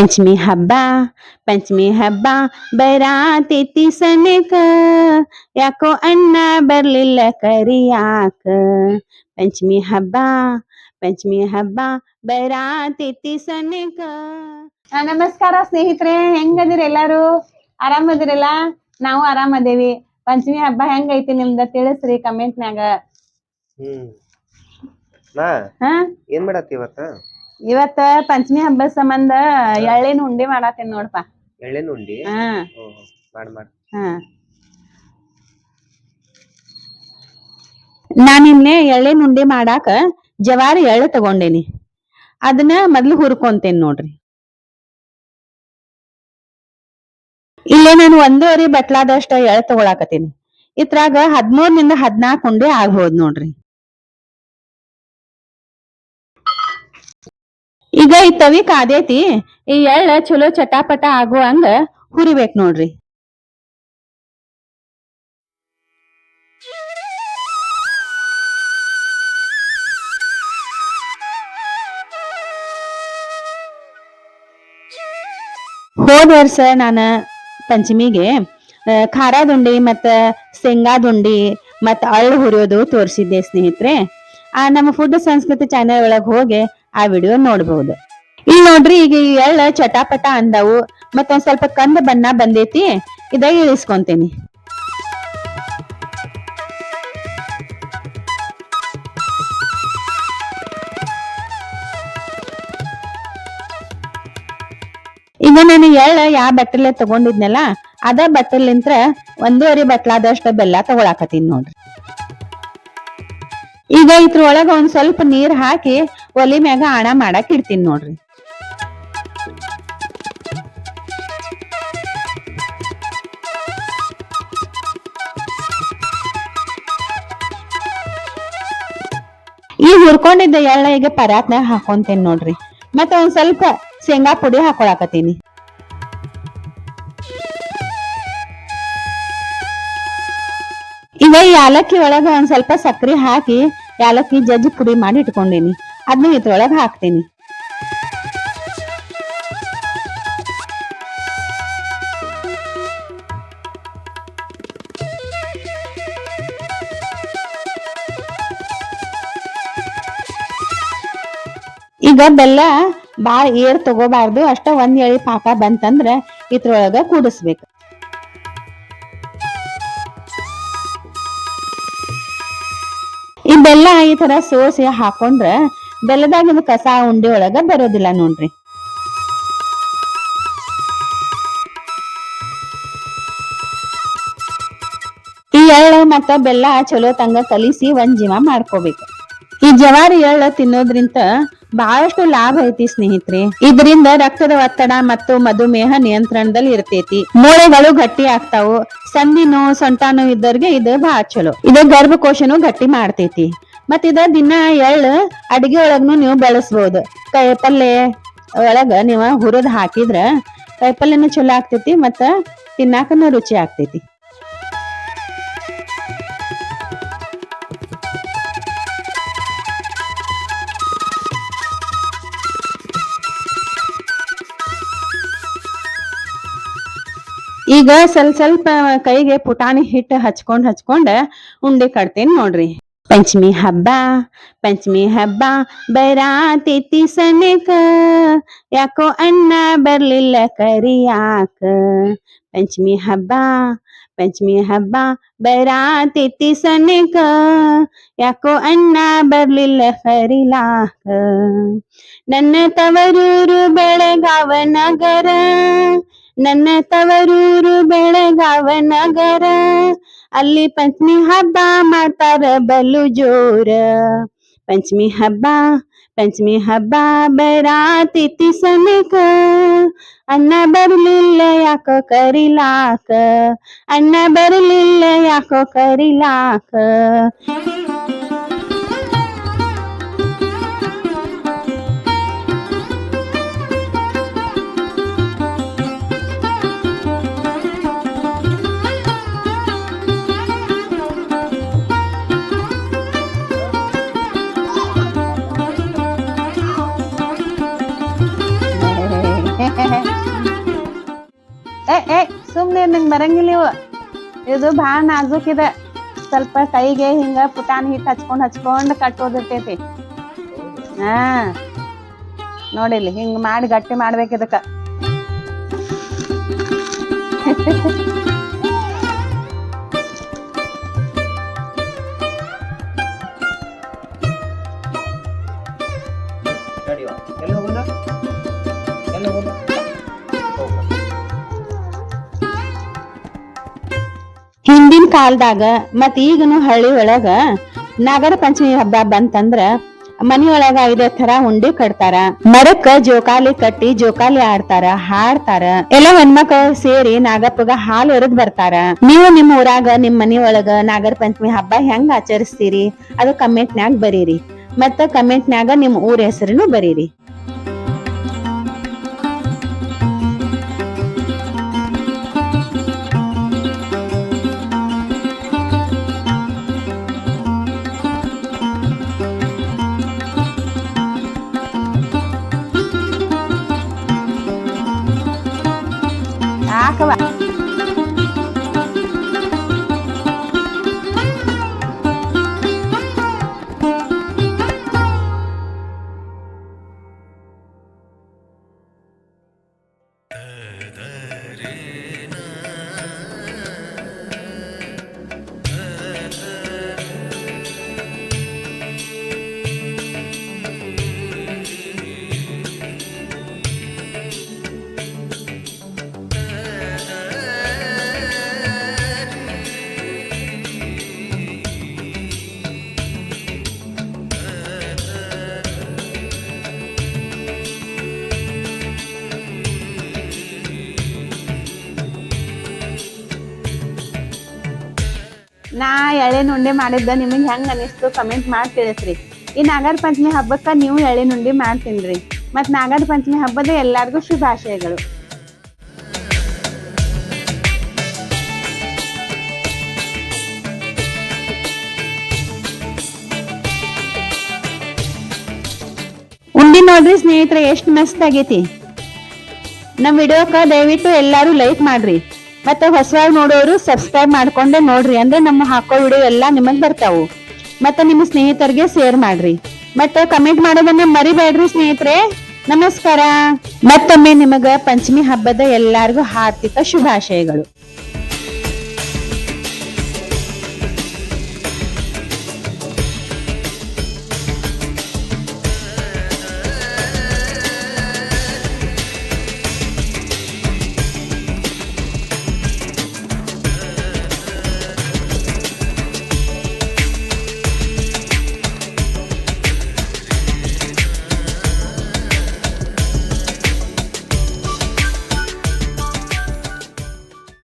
ಪಂಚಮಿ ಹಬ್ಬ ಪಂಚಮಿ ಹಬ್ಬ ಬರಾತಿತಿ ಸನೇಕ. ಯಾಕೋ ಅಣ್ಣ ಬರ್ಲಿಲ್ಲ ಕರಿಯಾಕ. ಪಂಚಮಿ ಹಬ್ಬ ಪಂಚಮಿ ಹಬ್ಬ ಬರಾತಿತಿ ಸನೇಕ. ನಮಸ್ಕಾರ ಸ್ನೇಹಿತರೆ ಹೆಂಗದಿರಿ ಎಲ್ಲಾರು? ಆರಾಮದಿರಲ್ಲ? ನಾವು ಆರಾಮದೇವಿ. ಪಂಚಮಿ ಹಬ್ಬ ಹೆಂಗೈತಿ ನಿಮ್ದ ತಿಳಿಸ್ರಿ ಕಮೆಂಟ್ನ್ಯಾಗ ಹ್ಮ್. ಏನ್ ಮಾಡತ್ತಿ ಇವತ್ತ? ಇವತ್ತ ಪಂಚಮಿ ಹಬ್ಬದ ಸಂಬಂಧ ಎಳ್ಳಿನ ಉಂಡಿ ಮಾಡತ್ತೇನ್ ನೋಡ್ಪ ಎಳ್ಳೆನ್ ಉಂಡಿ? ಹಾ. ಓಹ್ ಮಾಡ್ ಮಾಡ್. ಹಾ. ನಾನಿನ್ನೆ ಎಳ್ಳಿನ ಉಂಡಿ ಮಾಡಾಕ ಜವಾರಿ ಎಳ್ಳು ತಗೊಂಡೇನಿ. ಅದನ್ನ ಮೊದ್ಲು ಹುರ್ಕೊಂತೇನಿ ನೋಡ್ರಿ. ಇಲ್ಲೇ ನಾನು ಒಂದೂವರೆ ಬಟ್ಲಾದಷ್ಟ ಎಳ್ಳು ತಗೊಳಕತ್ತೀನಿ. ಇದ್ರಾಗ ಹದಿಮೂರರಿಂದ ಹದ್ನಾಲ್ಕು ಉಂಡೆ ಆಗ್ಬೋದು ನೋಡ್ರಿ. ಈಗ ಈ ತವಿ ಕಾದೇತಿ, ಈ ಎಳ್ಳ ಚಲೋ ಚಟಾಪಟ ಆಗುವಂಗ ಹುರಿಬೇಕು ನೋಡ್ರಿ. ಹೋದ ವರ್ಷ ನಾನು ಪಂಚಮಿಗೆ ಖಾರದುಂಡಿ ಮತ್ತ ಶೇಂಗಾದುಂಡಿ ಮತ್ತ ಅಳ್ಳು ಹುರಿಯೋದು ತೋರಿಸಿದ್ದೆ ಸ್ನೇಹಿತರೆ. ಆ, ನಮ್ಮ ಫುಡ್ ಸಂಸ್ಕೃತಿ ಚಾನೆಲ್ ಒಳಗೆ ಹೋಗಿ ಆ ವಿಡಿಯೋ ನೋಡಬಹುದು ಇಲ್ಲಿ ನೋಡ್ರಿ ಈಗ ಈ ಎಳ್ಳ ಚಟಾಪಟ ಅಂದವು, ಮತ್ತೊಂದ್ ಸ್ವಲ್ಪ ಕಂದ ಬಣ್ಣ ಬಂದೈತಿ, ಇದ ಇಳಿಸ್ಕೊಂತೀನಿ. ಈಗ ನಾನು ಎಳ್ಳ ಯಾವ ಬಟ್ಟಲೆ ತಗೊಂಡಿದ್ನಲ್ಲ, ಅದ ಬಟ್ಟಲಿಂತ್ರ ಒಂದೂವರೆ ಬಟ್ಲಾದಷ್ಟು ಬೆಲ್ಲ ತಗೊಳಕತ್ತೀನಿ ನೋಡ್ರಿ. ಈಗ ಇದ್ರ ಒಳಗ ಒಂದ್ ಸ್ವಲ್ಪ ನೀರ್ ಹಾಕಿ ಒಲಿ ಮ್ಯಾಗ ಆಣ ಮಾಡಕ್ ಇಡ್ತೀನಿ ನೋಡ್ರಿ. ಈ ಹುರ್ಕೊಂಡಿದ್ದ ಎಳ್ಳ ಈಗ ಪರಾತ್ನಾಗ ಹಾಕೊಂತೇನೆ ನೋಡ್ರಿ. ಮತ್ತೆ ಒಂದ್ ಸ್ವಲ್ಪ ಶೇಂಗಾ ಪುಡಿ ಹಾಕೊಳಕತ್ತೀನಿ. ಇವ ಯಾಲಕ್ಕಿ ಒಳಗ ಒಂದ್ ಸ್ವಲ್ಪ ಸಕ್ರಿ ಹಾಕಿ, ಯಾಲಕ್ಕಿ ಜಜ್ಜಿ ಪುಡಿ ಮಾಡಿ ಇಟ್ಕೊಂಡೇನಿ. ಅದನ್ನ ಇದ್ರೊಳಗ ಹಾಕ್ತೀನಿ. ಈಗ ಬೆಲ್ಲ ಬಾಳ ಏರ್ ತಗೋಬಾರ್ದು, ಅಷ್ಟ ಒಂದ್ ಎಳಿ ಪಾಕ ಬಂತಂದ್ರ ಇದ್ರೊಳಗ ಕೂಡಿಸ್ಬೇಕು. ಈ ಬೆಲ್ಲ ಈ ತರ ಸೋಸಿ ಹಾಕೊಂಡ್ರ ಬೆಲ್ಲದಾಗಿನ ಕಸ ಉಂಡೆ ಒಳಗ ಬರೋದಿಲ್ಲ ನೋಡ್ರಿ. ಈ ಎಳ್ಳು ಮತ್ತ ಬೆಲ್ಲ ಚಲೋ ತಂಗ ಕಲಿಸಿ ಒಂದ್ ಜೀವ ಮಾಡ್ಕೋಬೇಕು. ಈ ಜವಾರಿ ಎಳ್ಳು ತಿನ್ನೋದ್ರಿಂದ ಬಹಳಷ್ಟು ಲಾಭ ಐತಿ ಸ್ನೇಹಿತರೆ. ಇದರಿಂದ ರಕ್ತದ ಒತ್ತಡ ಮತ್ತು ಮಧುಮೇಹ ನಿಯಂತ್ರಣದಲ್ಲಿ ಇರ್ತೈತಿ. ಮೂಳೆಗಳು ಗಟ್ಟಿ ಆಗ್ತಾವು. ಸಂಧಿ ನೋವು ಸೊಂಟ ನೋವು ಇದ್ದವ್ರಿಗೆ ಇದು ಬಹಳ ಚಲೋ. ಇದು ಗರ್ಭಕೋಶನು ಗಟ್ಟಿ ಮಾಡ್ತೈತಿ. ಮತ್ತ ಇದ ದಿನ ಎಳ್ಳು ಅಡಿಗೆ ಒಳಗನು ನೀವು ಬಳಸ್ಬೋದು. ಕಾಯಿಪಲ್ಲೆ ಒಳಗ ನೀವು ಹುರಿದ್ ಹಾಕಿದ್ರ ಕಾಯಿಪಲ್ಲೆನು ಚಲೋ ಆಗ್ತೈತಿ ಮತ್ತ ತಿನ್ನಾಕನು ರುಚಿ ಆಗ್ತೈತಿ. ಈಗ ಸ್ವಲ್ಪ ಸ್ವಲ್ಪ ಕೈಗೆ ಪುಟಾಣಿ ಹಿಟ್ಟು ಹಚ್ಕೊಂಡು ಹಚ್ಕೊಂಡು ಉಂಡೆ ಕಟ್ತೀನಿ ನೋಡ್ರಿ. ಪಂಚಮಿ ಹಬ್ಬ ಪಂಚಮಿ ಹಬ್ಬ ಬರಾತಿ ಸನಕ ಯಾಕೋ ಅಣ್ಣ ಬರ್ಲಿಲ್ಲ ಕರಿಯಾಕ. ಪಂಚಮಿ ಹಬ್ಬ ಪಂಚಮಿ ಹಬ್ಬ ಬರಾತಿ ಸನಕ ಯಾಕೋ ಅಣ್ಣ ಬರ್ಲಿಲ್ಲ ಕರಿಲಾಕ. ನನ್ನ ತವರೂರು ಬೆಳಗಾವ ನಗರ, ನನ್ನ ತವರೂರು ಬೆಳಗಾವ ನಗರ ಅಲ್ಲಿ ಪಂಚಮಿ ಹಬ್ಬ ಮಾಡ್ತಾರ ಬಲು ಜೋರ ಪಂಚಮಿ ಹಬ್ಬ ಪಂಚಮಿ ಹಬ್ಬ ಬರಾತಿತಿ ಸನೇಕ ಅಣ್ಣ ಬರ್ಲಿಲ್ಲ ಯಾಕೋ ಕರಿಲಾಕ. ಅಣ್ಣ ಬರ್ಲಿಲ್ಲ ಯಾಕೋ ಕರಿಲಾಕ. ನಂಗೆ ಬರಂಗಿಲ್ಲ ಇವು ಇದು ಭಾಳ ನಾಜೂಕ್ ಸ್ವಲ್ಪ ಕೈಗೆ ಹಿಂಗ ಪುಟಾನ್ ಹಿಟ್ಟು ಹಚ್ಕೊಂಡು ಹಚ್ಕೊಂಡು ಕಟ್ಟೋದಿರ್ತೈತಿ. ಹಾ. ನೋಡಿಲ್ಲಿ ಹಿಂಗ್ ಮಾಡಿ ಗಟ್ಟಿ ಮಾಡ್ಬೇಕು ಇದಕ್ಕ. ಎಲ್ಲಿ ಕಾಲದಾಗ ಮತ್ ಈಗನು ಹಳ್ಳಿ ಒಳಗ ನಾಗರ ಪಂಚಮಿ ಹಬ್ಬ ಬಂತಂದ್ರ ಮನಿಯೊಳಗ ಐದೇ ತರ ಉಂಡಿ ಕಟ್ತಾರ. ಮರಕ್ಕ ಜೋಕಾಲಿ ಕಟ್ಟಿ ಜೋಕಾಲಿ ಆಡ್ತಾರ, ಹಾಡ್ತಾರ. ಎಲ್ಲ ಹೆಣ್ಮಕ್ಳು ಸೇರಿ ನಾಗಪ್ಪಗ ಹಾಲು ಎರೆದ್ ಬರ್ತಾರ. ನೀವು ನಿಮ್ ಊರಾಗ ನಿಮ್ ಮನಿಯೊಳಗ ನಾಗರ ಪಂಚಮಿ ಹಬ್ಬ ಹೆಂಗ್ ಆಚರಿಸ್ತೀರಿ? ಅದು ಕಮೆಂಟ್ನ್ಯಾಗ ಬರೀರಿ. ಮತ್ತ ಕಮೆಂಟ್ನ್ಯಾಗ ನಿಮ್ ಊರ ಹೆಸರನ್ನು ಬರೀರಿ. 喝完 ನಾ ಎಳೆ ನುಂಡೆ ಮಾಡಿದ್ದ ನಿಮಗೆ ಹೆಂಗ್ ಅನಿಸ್ತು? ಕಮೆಂಟ್ ಮಾಡಿ ತಿಳಿಸ್ರಿ. ಈ ನಾಗರ ಪಂಚಮಿ ಹಬ್ಬಕ್ಕ ನೀವು ಎಳೆ ನುಂಡಿ ರೀ ಮತ್ ನಾಗರ ಪಂಚಮಿ ಹಬ್ಬದ ಎಲ್ಲಾರ್ಗೂ ಶುಭಾಶಯಗಳು. ಉಂಡಿ ನೋಡ್ರಿ ಸ್ನೇಹಿತರೆ, ಎಷ್ಟು ಮಸ್ತ್ ಆಗೈತಿ. ನಮ್ಮ ವಿಡಿಯೋಕ್ಕೆ ದಯವಿಟ್ಟು ಎಲ್ಲಾರು ಲೈಕ್ ಮಾಡ್ರಿ. ಮತ್ತೆ ಹೊಸವಾಗಿ ನೋಡೋರು ಸಬ್ಸ್ಕ್ರೈಬ್ ಮಾಡ್ಕೊಂಡೆ ನೋಡ್ರಿ. ಅಂದ್ರೆ ನಮ್ಮ ಹಾಕೋ ವಿಡಿಯೋ ಎಲ್ಲ ನಿಮಗ್ ಬರ್ತಾವು. ಮತ್ತೆ ನಿಮ್ಮ ಸ್ನೇಹಿತರಿಗೆ ಶೇರ್ ಮಾಡ್ರಿ. ಮತ್ತೆ ಕಮೆಂಟ್ ಮಾಡೋದನ್ನ ಮರಿಬೇಡ್ರಿ ಸ್ನೇಹಿತರೆ. ನಮಸ್ಕಾರ. ಮತ್ತೊಮ್ಮೆ ನಿಮಗ ಪಂಚಮಿ ಹಬ್ಬದ ಎಲ್ಲಾರ್ಗೂ ಹಾರ್ದಿಕ ಶುಭಾಶಯಗಳು.